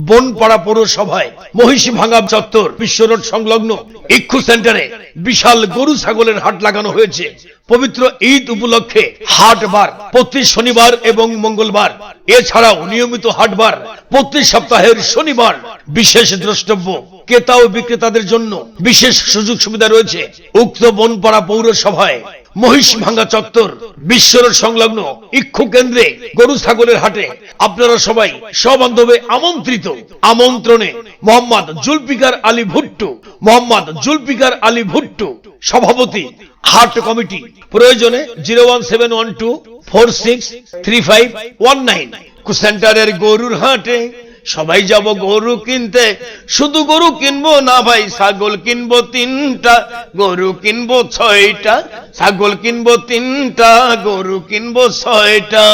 বনপাড়া পৌরসভায় মহিষী ভাঙা চত্বর বিশ্ব রোড সংলগ্ন ইক্ষু সেন্টারে বিশাল গরু ছাগলের হাট লাগানো হয়েছে। পবিত্র ঈদ উপলক্ষে হাট বার প্রতি শনিবার এবং মঙ্গলবার। এছাড়াও নিয়মিত হাটবার প্রতি সপ্তাহের শনিবার বিশেষ দ্রষ্টব্য। ক্রেতা ও বিক্রেতাদের জন্য বিশেষ সুযোগ সুবিধা রয়েছে। উক্ত বনপাড়া পৌরসভায় মহিষ ভাঙ্গা চত্বর, বিশ্বরোড সংলগ্ন ইক্ষু কেন্দ্রে গরু ছাগলের হাটে আপনারা সবাই সবান্ধবে আমন্ত্রিত। আমন্ত্রণে মোহাম্মদ জুলফিকার আলী ভুট্টু, মোহাম্মদ জুলফিকার আলী ভুট্টু, সভাপতি, হাট কমিটি। প্রয়োজনে zero one seven one two four six three five one nine. সেন্টারের গরুর হাটে সবাই যাব গরু কিনতে। শুধু গরু কিনবো না ভাই, ছাগল কিনবো তিনটা, গরু কিনবো ছয়টা, ছাগল কিনবো তিনটা, গরু কিনবো ছয়টা।